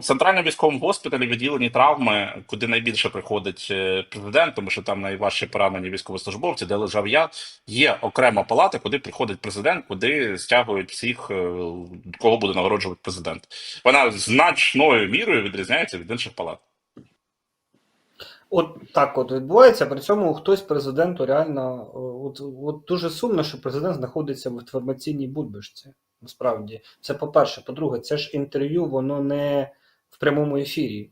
В центральному військовому госпіталі відділені травми, куди найбільше приходить е, президент, тому що там найважче поранені військовослужбовці, де лежав я. Є окрема палата, куди приходить президент, куди стягують всіх, е, кого буде нагороджувати президент. Вона значною мірою відрізняється від інших палат. От так от відбувається. При цьому хтось президенту реально от, от дуже сумно, що президент знаходиться в інформаційній бульбашці. Насправді, це по-перше. По-друге, це ж інтерв'ю, воно не в прямому ефірі.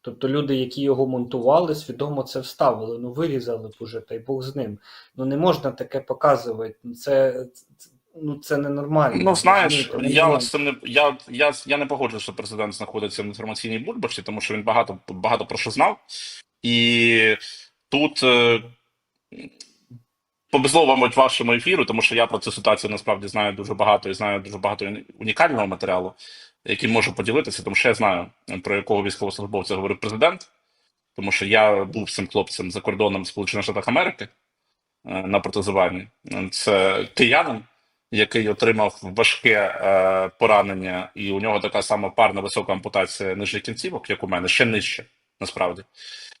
Тобто люди, які його монтували, свідомо це вставили. Ну вирізали б уже, та й Бог з ним. Ну не можна таке показувати. Ну, Це, ну це ненормально. Ну, знаєш, розумієте? я от з цим не я, я, я не погоджуюсь, що президент знаходиться в інформаційній бульбашці, тому що він багато багато про що знав. І тут е, повезло вашому ефіру, тому що я про цю ситуацію насправді знаю дуже багато і знаю дуже багато унікального матеріалу, яким можу поділитися, тому що я знаю, про якого військовослужбовця говорив президент, тому що я був цим хлопцем за кордоном Сполучених Штатах Америки е, на протезуванні. Це киянин, який отримав важке е, поранення, і у нього така сама парна висока ампутація нижніх кінцівок, як у мене, ще нижче, насправді.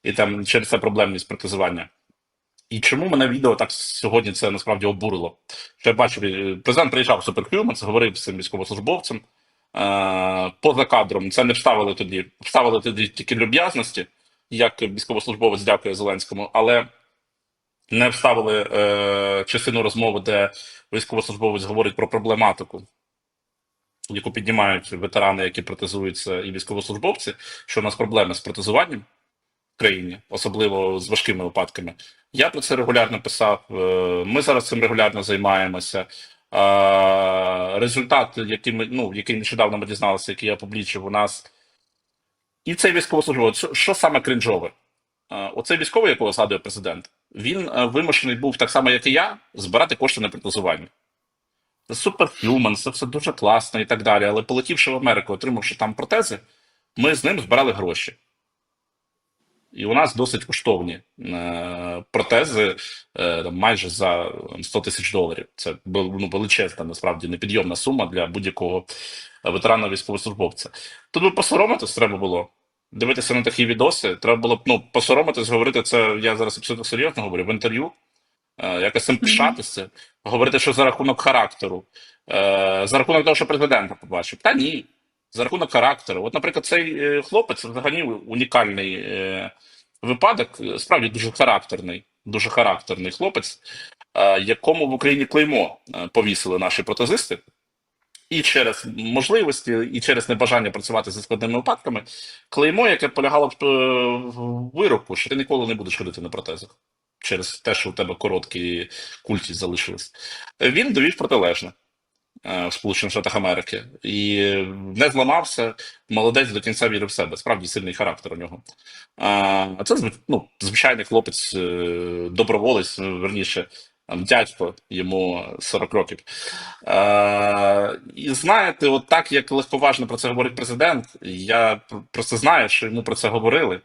І там через це проблемність протезування. І чому мене відео так сьогодні це насправді обурило? Що я бачив, президент приїжджав в Superhumans, говорив з цим військовослужбовцем. Е, поза кадром це не вставили тоді. Вставили тоді тільки люб'язності, як військовослужбовець дякує Зеленському, але не вставили е, частину розмови, де військовослужбовець говорить про проблематику, яку піднімають ветерани, які протезуються, і військовослужбовці, що у нас проблеми з протезуванням в країні, особливо з важкими випадками. Я про це регулярно писав. е, Ми зараз цим регулярно займаємося. Результат, який ми ну який нещодавно ми дізналися, який я публічив у нас, і цей військовослужбовець, що, саме кринжове? Оцей військовий, якого згадує президент, він е, вимушений був так само, як і я, збирати кошти на протезування. Це суперхюман, це все дуже класно і так далі. Але полетівши в Америку, отримавши там протези, ми з ним збирали гроші. І у нас досить коштовні е, протези е, майже за 100 тисяч доларів. Це ну, величезна, насправді непідйомна сума для будь-якого ветерана військовослужбовця. Тут би посоромитись треба було. Дивитися на такі відоси, треба було б ну, посоромитись, говорити це. Я зараз абсолютно серйозно говорю в інтерв'ю. Е, якось цим пишатися, говорити, що за рахунок характеру, е, за рахунок того, що президента побачив. Та ні, за рахунок характеру. От, наприклад, цей е, хлопець взагалі унікальний е, випадок, е, справді дуже характерний, дуже характерний хлопець, якому в Україні клеймо повісили наші протезисти. І через можливості, і через небажання працювати зі складними випадками, клеймо, яке полягало в вироку, що ти ніколи не будеш ходити на протезах через те, що у тебе короткі культі залишились. Він довів протилежне в Сполучених Штатах Америки і не зламався. Молодець до кінця вірив в себе. Справді сильний характер у нього. А це ну, звичайний хлопець, е, доброволець, верніше. Дядько йому 40 років. Е, і знаєте, от так як легковажно про це говорить президент, я просто знаю, що йому про це говорили.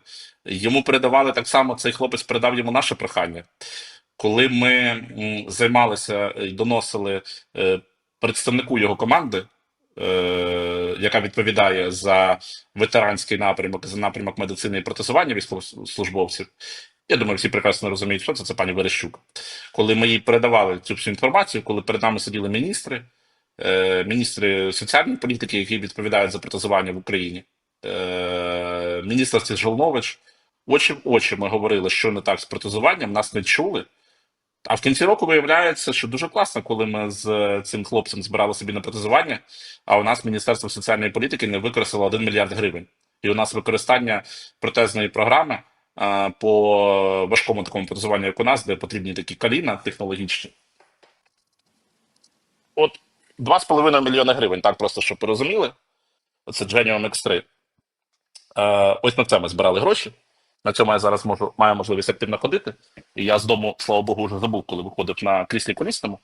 Йому передавали так само, цей хлопець передав йому наше прохання. Коли ми займалися і доносили е, представнику його команди, е, яка відповідає за ветеранський напрямок, за напрямок медицини і протезування військовослужбовців. Я думаю, всі прекрасно розуміють, що це, це пані Верещук. Коли ми їй передавали цю всю інформацію, коли перед нами сиділи міністри, е, міністри соціальної політики, які відповідають за протезування в Україні, е, міністр Сіжолнович, очі в очі ми говорили, що не так з протезуванням, нас не чули. А в кінці року виявляється, що дуже класно, коли ми з цим хлопцем збирали собі на протезування, а у нас Міністерство соціальної політики не використало 1 мільярд гривень. І у нас використання протезної програми а, по важкому такому протезуванню, як у нас, де потрібні такі коліна технологічні. От 2,5 мільйони гривень, так просто щоб ви розуміли. Це Genium X3. Е, ось на це ми збирали гроші. На цьому я зараз можу, маю можливість активно ходити. І я з дому, слава Богу, вже забув, коли виходив на кріслі колісному.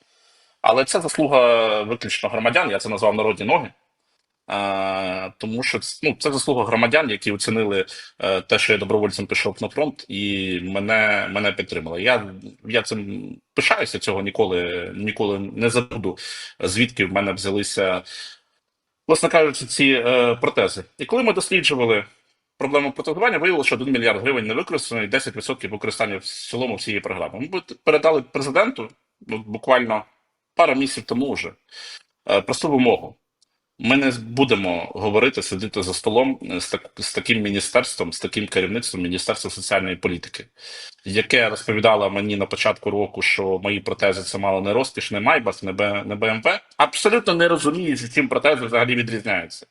Але це заслуга виключно громадян, я це назвав народні ноги. Е, тому що ну, це заслуга громадян, які оцінили е, те, що я добровольцем пішов на фронт, і мене, мене підтримали. Я, я цим пишаюся, цього ніколи, ніколи не забуду, звідки в мене взялися власне кажучи, ці е, протези. І коли ми досліджували проблему протезування, виявилося, що 1 мільярд гривень не використано і 10% використання в цілому всієї програми. Ми передали президенту ну, буквально пару місяців тому вже е, просту вимогу. Ми не будемо говорити, сидіти за столом з, так, з таким міністерством, з таким керівництвом Міністерства соціальної політики, яке розповідало мені на початку року, що мої протези це мало не розкіш, не Майбах, не, Б, не БМВ, абсолютно не розуміючи, чим протези взагалі відрізняються.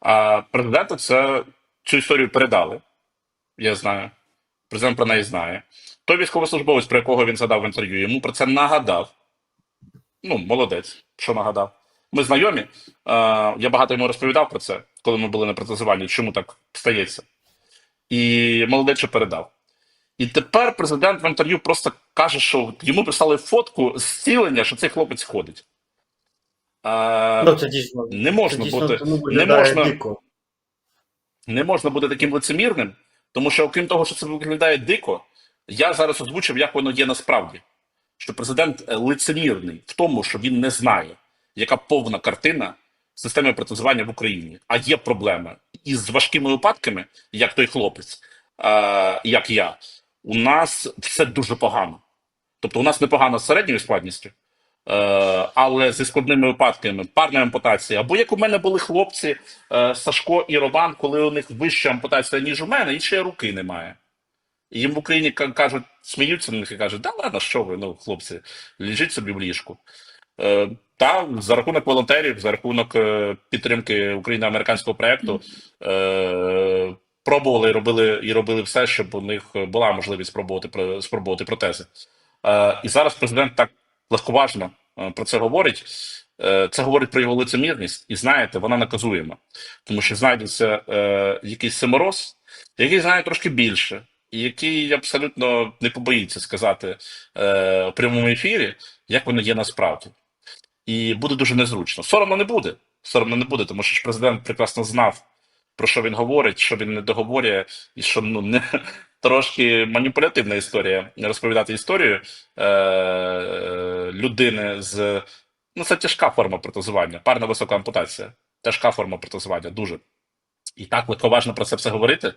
А президенту це цю історію передали. Я знаю. Президент про неї знає. Той військовослужбовець, про якого він задав в інтерв'ю, йому про це нагадав. Ну, молодець, що нагадав. Ми знайомі. Е, я багато йому розповідав про це, коли ми були на протезуванні, чому так стається. І молодець що передав. І тепер президент в інтерв'ю просто каже, що йому прислали фотку зцілення, що цей хлопець ходить. Е, Ну, це дійсно, не це можна дійсно бути. Не можна, дико. Не можна бути таким лицемірним, тому що, окрім того, що це виглядає дико, я зараз озвучив, як воно є насправді. Що президент е, лицемірний в тому, що він не знає, яка повна картина системи протезування в Україні. А є проблема із важкими випадками, як той хлопець, е, як я. У нас все дуже погано. Тобто, у нас непогано з середньою складністю, але зі складними випадками, парна ампутація. Або як у мене були хлопці е, Сашко і Роман, коли у них вища ампутація, ніж у мене, і ще руки немає. Їм в Україні кажуть, сміються на них і кажуть, да ладно, що ви, ну, хлопці, лежіть собі в ліжку. Е, та за рахунок волонтерів, за рахунок е, підтримки україно-американського проєкту е, пробували робили, і робили все, щоб у них була можливість спробувати, спробувати протези. Е, і зараз президент так легковажно е, про це говорить. Е, Це говорить про його лицемірність, і знаєте, вона наказуєма, тому що знайдеться е, якийсь самороз, який знає трошки більше, і який абсолютно не побоїться сказати в прямому ефірі, як воно є насправді. І буде дуже незручно. Соромно не буде. Соромно не буде, тому що ж президент прекрасно знав, про що він говорить, що він не договорює, і що ну не трошки маніпулятивна історія розповідати історію е, людини з ну це тяжка форма протезування, парна висока ампутація. Тяжка форма протезування, дуже. І так легковажно про це все говорити.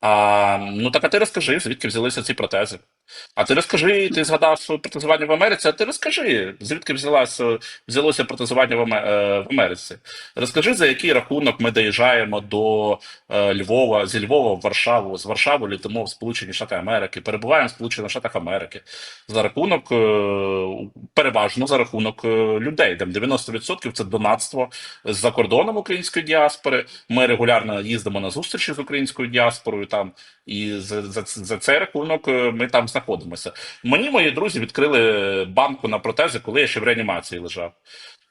А, ну так а ти розкажи, звідки взялися ці протези. А ти розкажи, ти згадав своє протезування в Америці, а ти розкажи, звідки взялося, взялося протезування е, в Америці. Розкажи, за який рахунок ми доїжджаємо до е, Львова, зі Львова в Варшаву, з Варшави літимо в Сполучені Штати Америки, перебуваємо в Сполучених Штатах Америки за рахунок, е, переважно за рахунок людей, де 90% це донатство з-за кордоном української діаспори. Ми регулярно їздимо на зустрічі з українською діаспорою там, і за, за, за цей рахунок ми там знаходимося. Мені мої друзі відкрили банку на протези, коли я ще в реанімації лежав.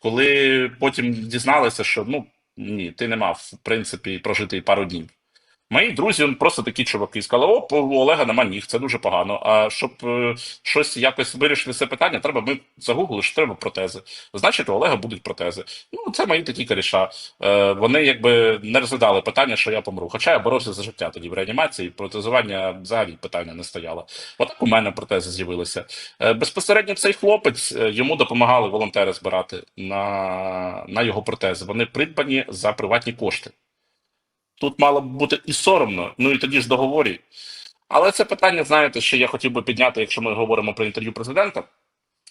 Коли потім дізналися, що ну ні, ти не мав в принципі прожити пару днів. Мої друзі, просто такі чуваки сказали: о, у Олега нема ніг, це дуже погано. А щоб е, щось якось вирішити це питання, треба ми загуглили, що треба протези. Значить, у Олега будуть протези. Ну, це мої такі коріша. Е, вони якби не розглядали питання, що я помру. Хоча я боровся за життя тоді в реанімації, протезування взагалі питання не стояло. Отак у мене протези з'явилися. Е, безпосередньо цей хлопець е, йому допомагали волонтери збирати на, на його протези. Вони придбані за приватні кошти. Тут мало б бути і соромно, ну і тоді ж договорі. Але це питання, знаєте, що я хотів би підняти, якщо ми говоримо про інтерв'ю президента.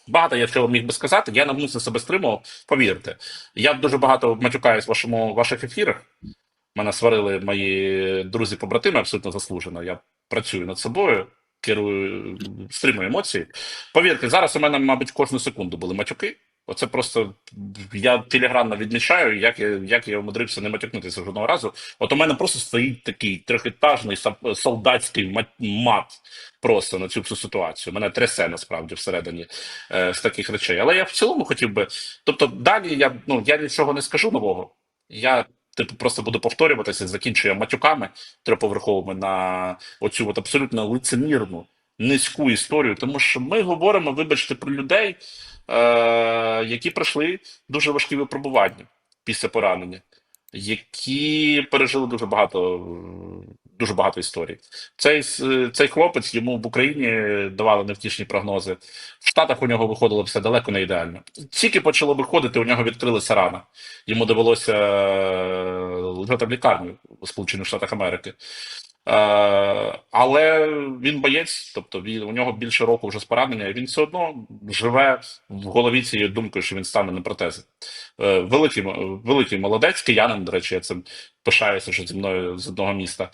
Багато я чого міг би сказати, я навмисно себе стримував. Повірте, я дуже багато матюкаюсь в вашому ваших ефірах. Мене сварили мої друзі-побратими абсолютно заслужено. Я працюю над собою, керую, стримую емоції. Повірте, зараз у мене, мабуть, кожну секунду були матюки. Оце просто я телеграмно відмічаю, як я, як я умудрився не матюкнутися жодного разу. От у мене просто стоїть такий трьохетажний солдатський мат, просто на цю всю ситуацію. Мене трясе насправді всередині е, з таких речей. Але я в цілому хотів би. Тобто, далі я ну я нічого не скажу нового. Я типу просто буду повторюватися, закінчую матюками триповерховими на оцю от абсолютно лицемірну низьку історію, тому що ми говоримо, вибачте, про людей, е, які пройшли дуже важкі випробування після поранення, які пережили дуже багато дуже багато історій. Цей, цей хлопець йому в Україні давали невтішні прогнози. В Штатах у нього виходило все далеко не ідеально. Тільки почало виходити, у нього відкрилися рана. Йому довелося е, лежати в лікарні у Сполучених Штатах Америки. Е, але він боєць, тобто він, у нього більше року вже з поранення, він все одно живе в голові цією думкою, що він стане на протези. Е, великий, великий молодець, киянин, до речі, я цим пишаюся, що зі мною з одного міста.